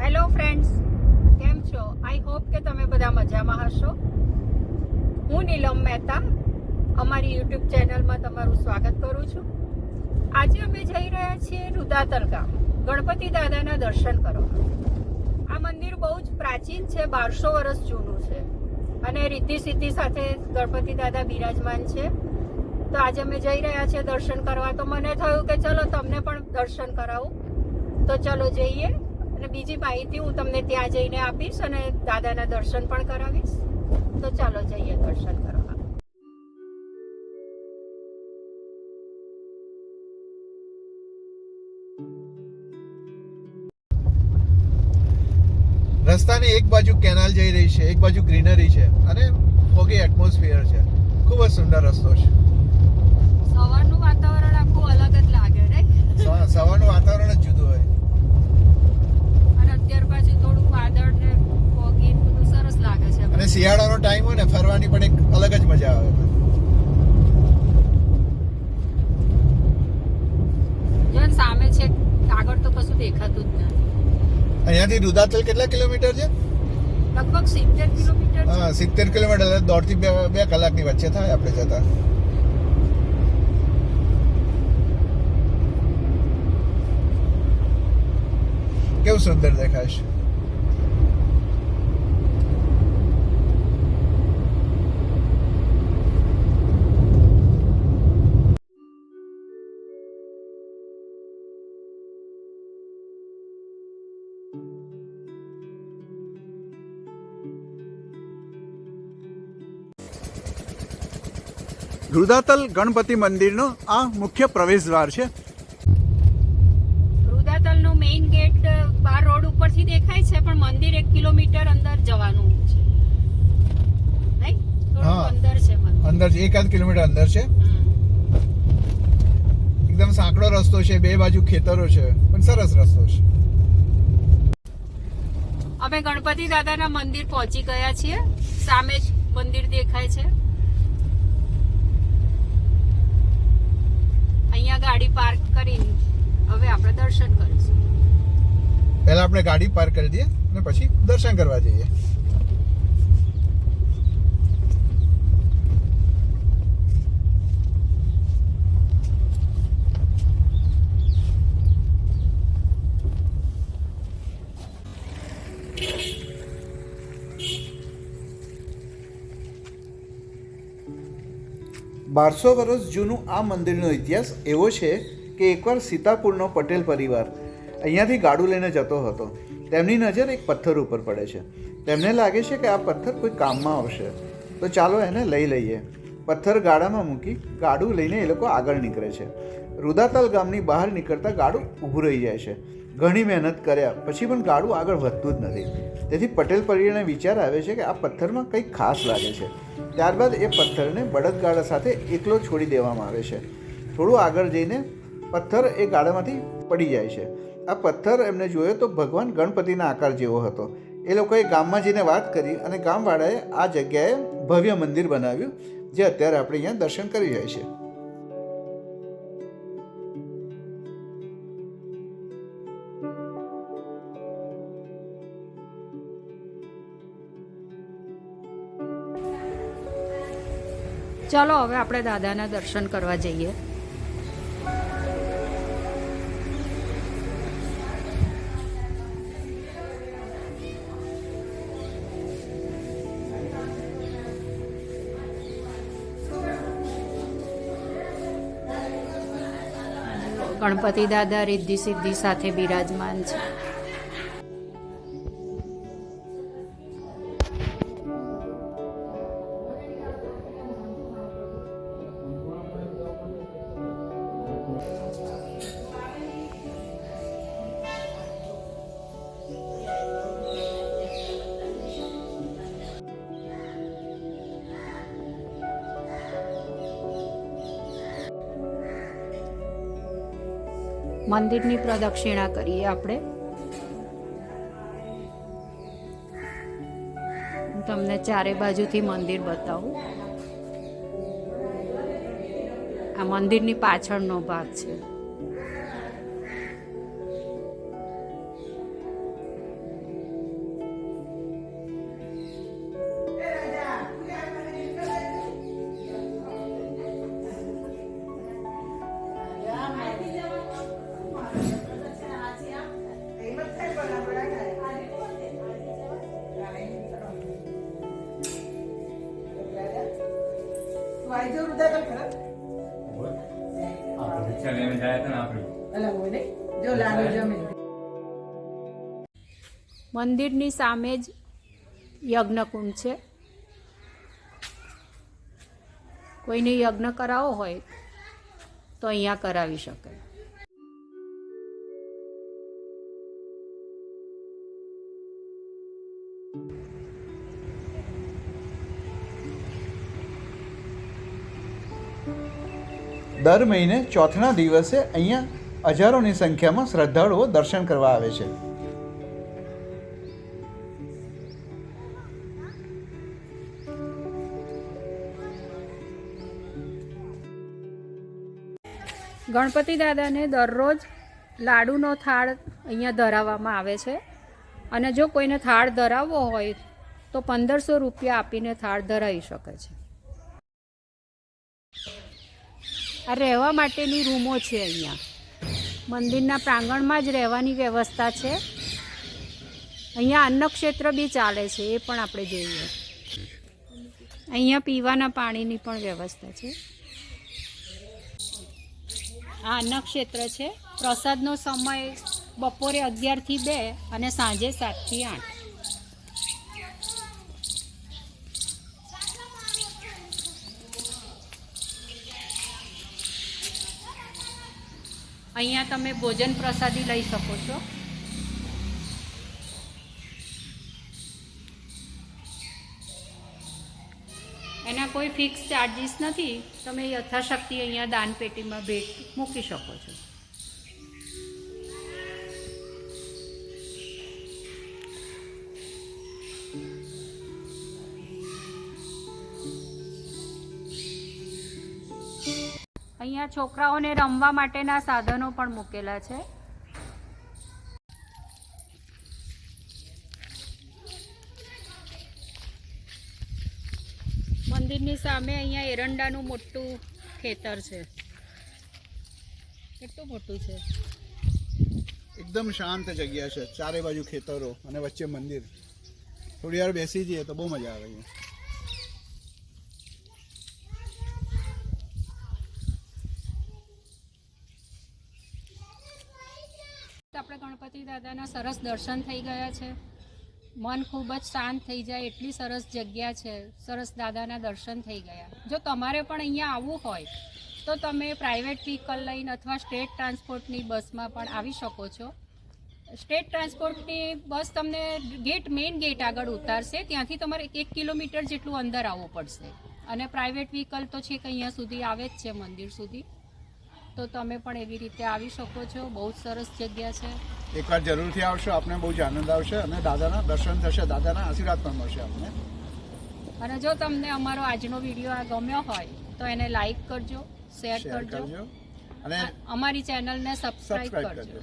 Hello friends કેમ છો? I hope કે તમે બધા મજામાં હશો. હું નીલમ મહેતા અમારી યુટ્યુબ ચેનલમાં તમારું સ્વાગત કરું છું. આજે અમે જઈ રહ્યા છીએ રુદાતલ ગામ, ગણપતિ દાદાના દર્શન કરવા. આ મંદિર બહુ જ પ્રાચીન છે, બારસો વર્ષ જૂનું છે. અને રીતિ સિદ્ધિ સાથે ગણપતિ દાદા બિરાજમાન છે. તો આજે અમે જઈ રહ્યા છીએ દર્શન કરવા. તો મને થયું કે ચલો તમને પણ દર્શન કરાવું. તો ચલો જઈએ. અને બીજી માહિતી હું તમને ત્યાં જઈને આપીશ અને દાદાના દર્શન પણ કરાવીશ. તો ચાલો જઈએ દર્શન કરવા. રસ્તાની એક બાજુ કેનાલ જઈ રહી છે એક બાજુ ગ્રીનરી છે અને ફોગી એટમોસ્ફિયર છે. ખૂબ જ સુંદર રસ્તો છે. સવારનું વાતાવરણ આખું અલગ જ લાગે right? સવારનું વાતાવરણ જ જુદું હોય. અત્યાર પાછું થોડું વાદળ ને ફોગી બધું સરસ લાગે છે. અને શિયાળાનો ટાઈમ હોય ને ફરવાની પણ એક અલગ જ મજા આવે. જો સામે છે આગળ તો કશું દેખાતું જ નથી. અહીંયાથી રુદાતલ કેટલા કિલોમીટર છે? લગભગ સિત્તેર કિલોમીટર. હા સિત્તેર કિલોમીટર દોઢથી બે કલાકની વચ્ચે થાય આપણે જતા. કેવું સુંદર દેખાશે રુદાતલ ગણપતિ મંદિરનો આ મુખ્ય પ્રવેશદ્વાર છે રુદાતલનો મેઇન ગેટ બાર રોડ ઉપરથી દેખાય છે પણ મંદિર એક કિલોમીટર અંદર જવાનું છે. હા. અંદર છે એકાદ કિલોમીટર અંદર છે. એકદમ સાંકડો રસ્તો છે બે બાજુ ખેતરો છે પણ સરસ રસ્તો છે. અમે ગણપતિ દાદાના મંદિર પહોંચી ગયા છીએ. સામે જ મંદિર દેખાય છે. અહીંયા ગાડી પાર્ક કરીને હવે આપણે દર્શન કરીશું. પહેલા આપણે ગાડી પાર્ક કરી દઈએ અને પછી દર્શન કરવા જઈએ. બારસો વર્ષ જૂનું આ મંદિરનો ઇતિહાસ એવો છે કે એકવાર સીતાપુરનો પટેલ પરિવાર અહીંયાથી ગાડું લઈને જતો હતો. તેમની નજર એક પથ્થર ઉપર પડે છે. તેમને લાગે છે કે આ પથ્થર કોઈ કામમાં આવશે. તો ચાલો એને લઈ લઈએ. પથ્થર ગાડામાં મૂકી ગાડું લઈને એ લોકો આગળ નીકળે છે. રુદાતલ ગામની બહાર નીકળતા ગાડું ઊભું રહી જાય છે. ઘણી મહેનત કર્યા, પછી પણ ગાડું આગળ વધતું જ નથી. તેથી પટેલ પરિવારને વિચાર આવે છે કે આ પથ્થરમાં કંઈક ખાસ લાગે છે. ત્યારબાદ એ પથ્થરને બળદગાડા સાથે એકલો છોડી દેવામાં આવે છે. થોડું આગળ જઈને પથ્થર એ ગાડામાંથી પડી જાય છે. આ પથ્થર એમને જોયો તો ભગવાન ગણપતિના આકાર જેવો હતો. એ લોકોએ ગામમાં જઈને વાત કરી અને ગામવાળાએ આ જગ્યાએ ભવ્ય મંદિર બનાવ્યું, જે અત્યારે આપણે અહીંયા દર્શન કરી જાય છે ચાલો હવે આપણે દાદાના દર્શન કરવા જઈએ. ગણપતિ દાદા રિદ્ધિ સિદ્ધિ સાથે બિરાજમાન છે. મંદિરની પ્રદક્ષિણા કરીએ આપણે. તમને ચારે બાજુથી મંદિર બતાવું. આ મંદિરની પાછળનો ભાગ છે. મંદિરની સામે જ યજ્ઞકુંડ છે. કોઈને યજ્ઞ કરાવવો હોય તો અહીંયા કરાવી શકે. દર મહિને ચોથના દિવસે અહીંયા હજારોની સંખ્યામાં શ્રદ્ધાળુઓ દર્શન કરવા આવે છે. ગણપતિ દાદાને દરરોજ લાડુનો થાળ અહીંયા ધરાવવામાં આવે છે. અને જો કોઈને થાળ ધરાવવો હોય તો પંદરસો રૂપિયા આપીને થાળ ધરાવી શકે છે. આ રહેવા માટેની રૂમો છે અહીંયા. મંદિરના પ્રાંગણમાં જ રહેવાની વ્યવસ્થા છે. અહીંયા અન્નક્ષેત્ર બી ચાલે છે, એ પણ આપણે જોઈએ. અહીંયા પીવાના પાણીની પણ વ્યવસ્થા છે. આ અન્નક્ષેત્ર છે. પ્રસાદનો સમય બપોરે અગિયારથી બે અને સાંજે સાતથી આઠ. અહીંયા તમે ભોજન પ્રસાદી લઈ શકો છો. એના કોઈ ફિક્સ ચાર્જિસ નથી. તમે યથાશક્તિ અહીંયા દાન પેટીમાં ભેટ મૂકી શકો છો. અહીંયા છોકરાઓને રમવા માટેના સાધનો પણ મૂકેલા છે. મંદિરની સામે અહીંયા એરંડાનું મોટું ખેતર છે. કેટલું મોટું છે? એકદમ શાંત જગ્યા છે ચારે બાજુ ખેતરો અને વચ્ચે મંદિર. થોડી વાર બેસી જઈએ તો બહુ મજા આવે આપણે ગણપતિ દાદાના સરસ દર્શન થઈ ગયા છે. મન ખૂબ જ શાંત થઈ જાય, એટલી સરસ જગ્યા છે. સરસ દાદાના દર્શન થઈ ગયા. જો તમારે પણ અહીંયા આવવું હોય, તો તમે પ્રાઇવેટ વ્હીકલ લઈને અથવા સ્ટેટ ટ્રાન્સપોર્ટની બસમાં પણ આવી શકો છો. સ્ટેટ ટ્રાન્સપોર્ટની બસ તમને ગેટ મેઇન ગેટ આગળ ઉતારશે. ત્યાંથી તમારે એક કિલોમીટર જેટલું અંદર આવવું પડશે. અને પ્રાઇવેટ વ્હીકલ તો છેક અહીંયા સુધી આવે જ છે મંદિર સુધી. તો તમે પણ એવી રીતે આવી શકો છો. બહુ જ સરસ જગ્યા છે. એકવાર જરૂરથી આવશો આપને બહુ જ આનંદ આવશે અને દાદાના દર્શન થશે દાદાના આશીર્વાદ પણ મળશે આપને. અને જો તમને અમારો આજનો વીડિયો આ ગમ્યો હોય તો એને લાઈક કરજો શેર કરજો. અને અમારી ચેનલને સબસ્ક્રાઈબ સબસ્ક્રાઇબ કરજો.